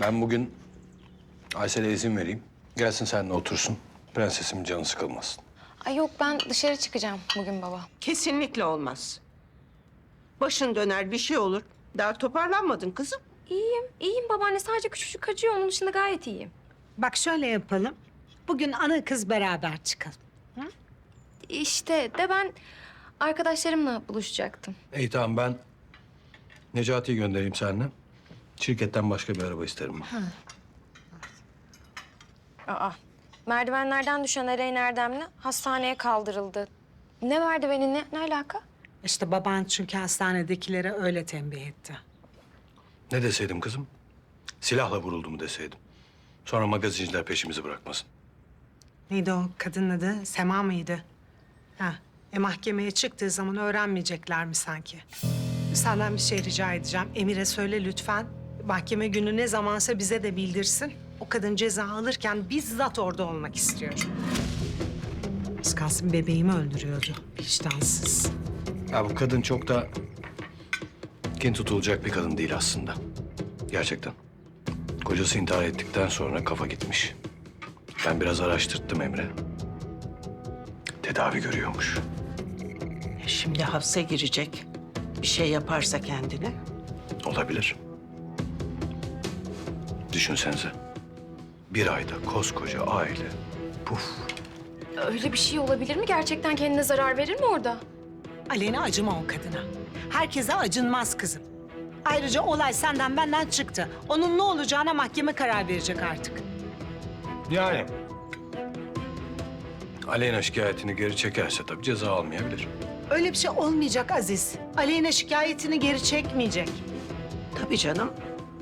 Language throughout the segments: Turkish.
Ben bugün Aysel'e izin vereyim. Gelsin seninle otursun. Prensesimin canı sıkılmasın. Ay yok ben dışarı çıkacağım bugün baba. Kesinlikle olmaz. Başın döner bir şey olur. Daha toparlanmadın kızım. İyiyim, iyiyim babaanne. Sadece küçücük acıyor. Onun dışında gayet iyiyim. Bak şöyle yapalım. Bugün ana kız beraber çıkalım. İşte de ben arkadaşlarımla buluşacaktım. İyi tamam ben Necati'yi göndereyim seninle. Şirketten başka bir araba isterim ben. Aa, merdivenlerden düşen Ereğin Erdemli hastaneye kaldırıldı. Ne merdiveni, ne, ne alaka? İşte baban çünkü hastanedekilere öyle tembih etti. Ne deseydim kızım? Silahla vuruldu mu deseydim. Sonra magazinciler peşimizi bırakmasın. Neydi o kadının adı? Sema mıydı? Ha. E mahkemeye çıktığı zaman öğrenmeyecekler mi sanki? Senden bir şey rica edeceğim. Emir'e söyle lütfen. Mahkeme günü ne zamansa bize de bildirsin. O kadın ceza alırken bizzat orada olmak istiyorum. Az kalsın bebeğimi öldürüyordu. Vicdansız. Ya bu kadın çok da kin tutulacak bir kadın değil aslında. Gerçekten. Kocası intihar ettikten sonra kafa gitmiş. Ben biraz araştırttım Emre. Tedavi görüyormuş. Şimdi hapse girecek. Bir şey yaparsa kendine. Olabilir. Düşünsenize. Bir ayda koskoca aile. Puf. Öyle bir şey olabilir mi? Gerçekten kendine zarar verir mi orada? Aleyna acıma o kadına. Herkese acınmaz kızım. Ayrıca olay senden benden çıktı. Onun ne olacağına mahkeme karar verecek artık. Yani. Aleyna şikayetini geri çekerse tabii ceza almayabilir. Öyle bir şey olmayacak Aziz. Aleyna şikayetini geri çekmeyecek. Tabii canım.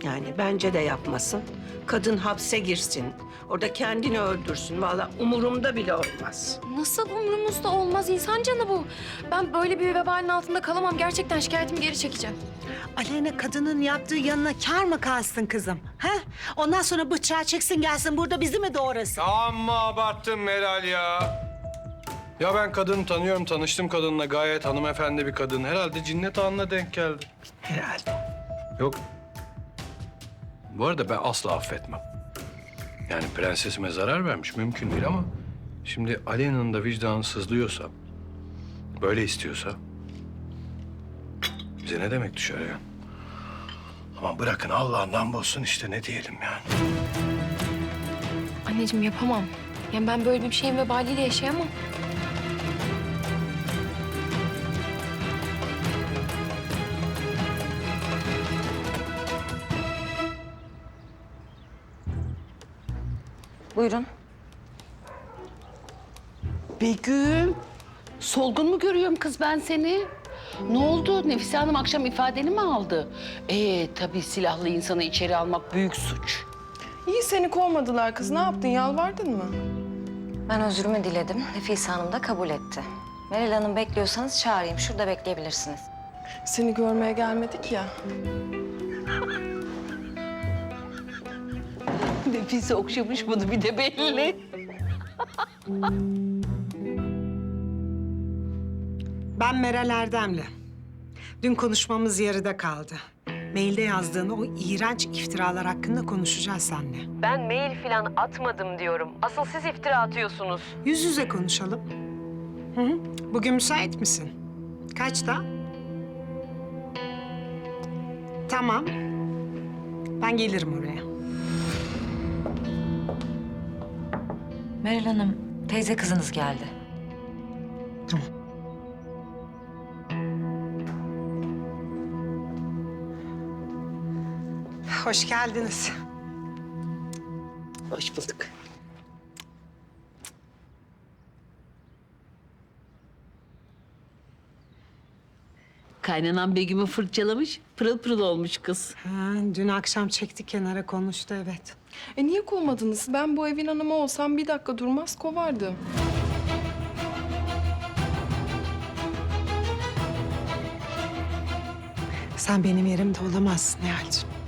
Yani bence de yapmasın. Kadın hapse girsin. Orada kendini öldürsün. Vallahi umurumda bile olmaz. Nasıl umurumuzda olmaz? İnsan canı bu. Ben böyle bir vebalin altında kalamam. Gerçekten şikayetimi geri çekeceğim. Aleyna kadının yaptığı yanına kar mı kalsın kızım? Ha? Ondan sonra bıçağı çeksin gelsin burada bizi mi doğrasın? Amma abarttın Meral ya. Ya ben kadını tanıyorum, tanıştım kadınla. Gayet hanımefendi bir kadın. Herhalde cinnet anına denk geldi. Herhalde. Yok. Bu arada ben asla affetmem. Yani prensesime zarar vermiş mümkün değil ama... Şimdi Aleyna'nın da vicdanı sızlıyorsa... ...böyle istiyorsa... ...bize ne demek düşer ya? Ama bırakın Allah'ından bulsun işte ne diyelim yani. Anneciğim yapamam. Yani ben böyle bir şeyin vebaliyle yaşayamam. Buyurun. Begüm, solgun mu görüyorum kız ben seni? Ne oldu? Nefise Hanım akşam ifadeni mi aldı? Ee tabii silahlı insanı içeri almak büyük suç. İyi seni kovmadılar kız. Ne yaptın? Yalvardın mı? Ben özrümü diledim. Nefise Hanım da kabul etti. Meral Hanım bekliyorsanız çağırayım. Şurada bekleyebilirsiniz. Seni görmeye gelmedik ya. Nefise okşamış bunu bir de belli. Ben Meral Erdemli. Dün konuşmamız yarıda kaldı. Mailde yazdığın o iğrenç iftiralar hakkında konuşacağız seninle. Ben mail falan atmadım diyorum. Asıl siz iftira atıyorsunuz. Yüz yüze konuşalım. Hı hı. Bugün müsait misin? Kaçta? Tamam. Ben gelirim oraya. Meral Hanım, teyze kızınız geldi. Hoş geldiniz. Hoş bulduk. Kaynanan Begüm'ü fırçalamış, pırıl pırıl olmuş kız. Ha, dün akşam çekti kenara konuştu evet. E niye kovmadınız? Ben bu evin hanımı olsam bir dakika durmaz kovardım. Sen benim yerimde olamazsın Nihal'cığım.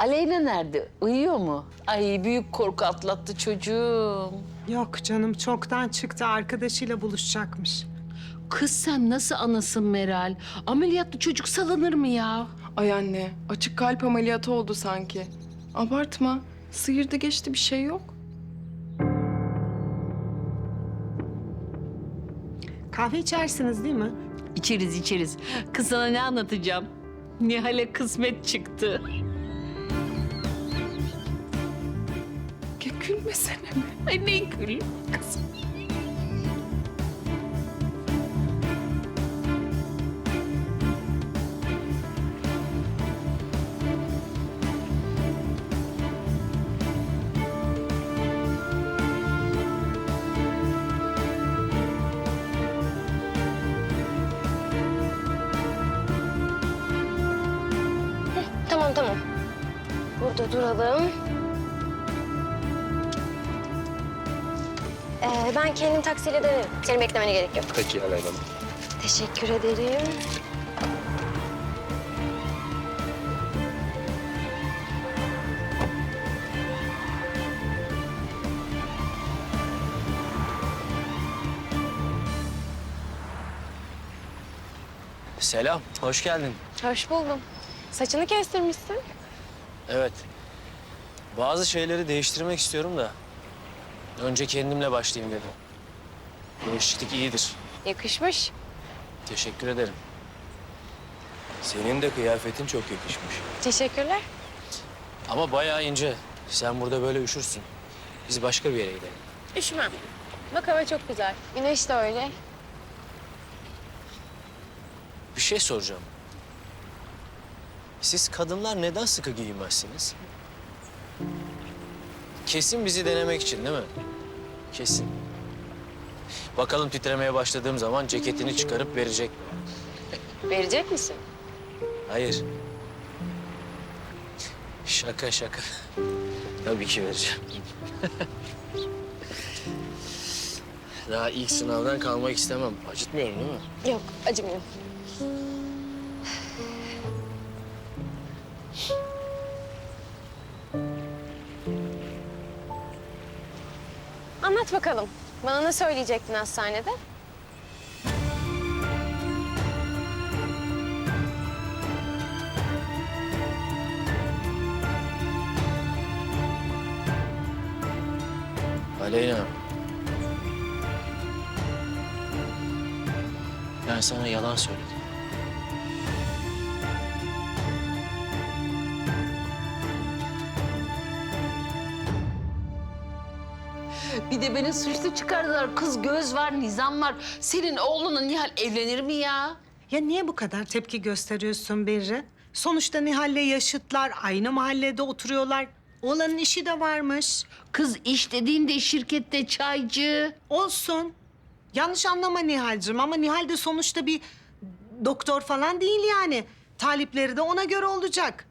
Aleyna nerede? Uyuyor mu? Ay büyük korku atlattı çocuğum. Yok canım çoktan çıktı arkadaşıyla buluşacakmış. Kız sen nasıl anasın Meral? Ameliyatlı çocuk salınır mı ya? Ay anne, açık kalp ameliyatı oldu sanki. Abartma. Sıyırdı geçti bir şey yok. Kahve içersiniz değil mi? İçeriz içeriz. Kız sana ne anlatacağım? Nihal'e kısmet çıktı. Gülmesene mi? Ay ne gül kızım. Tamam tamam. Burada duralım. Ee, ben kendim taksiyle dönerim. Seni beklemene gerek yok. Peki Aleyna Hanım. Teşekkür ederim. Selam, hoş geldin. Hoş buldum. Saçını kestirmişsin. Evet. Bazı şeyleri değiştirmek istiyorum da. Önce kendimle başlayayım dedim. Değişiklik iyidir. Yakışmış. Teşekkür ederim. Senin de kıyafetin çok yakışmış. Teşekkürler. Ama bayağı ince. Sen burada böyle üşürsün. Biz başka bir yere gidelim. Üşümem. Bak hava çok güzel. Güneş de öyle. Bir şey soracağım. Siz kadınlar neden sıkı giyinmezsiniz? Kesin bizi denemek için değil mi? Kesin. Bakalım titremeye başladığım zaman ceketini çıkarıp verecek mi? Verecek misin? Hayır. Şaka şaka. Tabii ki vereceğim. Daha ilk sınavdan kalmak istemem. Acıtmıyorum değil mi? Yok, acımıyor. Bakalım. Bana ne söyleyecektin hastanede? Aleyna. Ben sana yalan söyledim. Bir de beni suçlu çıkardılar. Kız göz var, nizam var. Senin oğlunun Nihal evlenir mi ya? Ya niye bu kadar tepki gösteriyorsun Berri? Sonuçta Nihal'le yaşıtlar, aynı mahallede oturuyorlar. Oğlanın işi de varmış. Kız iş dediğinde şirkette çaycı. Olsun. Yanlış anlama Nihal'cığım ama Nihal de sonuçta bir doktor falan değil yani. Talipleri de ona göre olacak.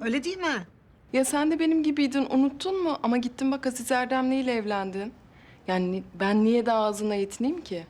Öyle değil mi? Ya sen de benim gibiydin, unuttun mu? Ama gittin bak Aziz Erdemli ile evlendin. Yani ben niye de ağzına yetineyim ki?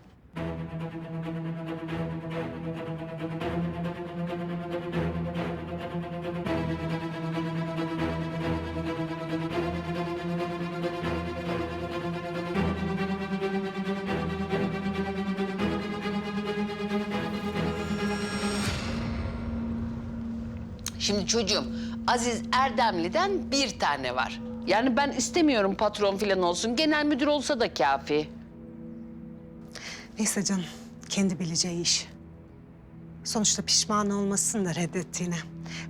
Şimdi çocuğum Aziz Erdemli'den bir tane var. Yani ben istemiyorum patron falan olsun. Genel müdür olsa da kafi. Neyse canım, kendi bileceği iş. Sonuçta pişman olmasın da reddettiğine.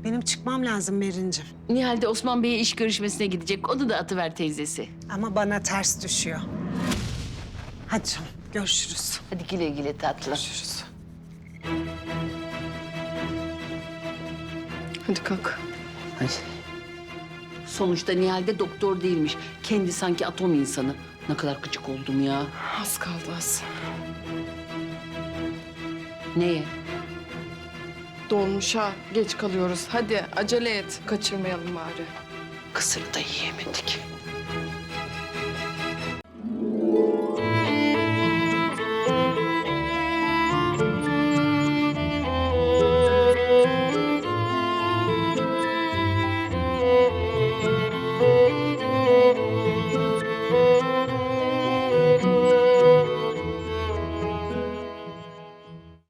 Benim çıkmam lazım Berincim. Nihal de Osman Bey'e iş görüşmesine gidecek. Onu da atıver teyzesi. Ama bana ters düşüyor. Hadi canım, görüşürüz. Hadi güle güle tatlım. Görüşürüz. Hadi kalk. Hadi. Sonuçta Nihal de doktor değilmiş. Kendi sanki atom insanı. Ne kadar gıcık oldum ya. Az kaldı az. Neye? Dolmuşa geç kalıyoruz. Hadi acele et. Kaçırmayalım bari. Kısırı da yiyemedik.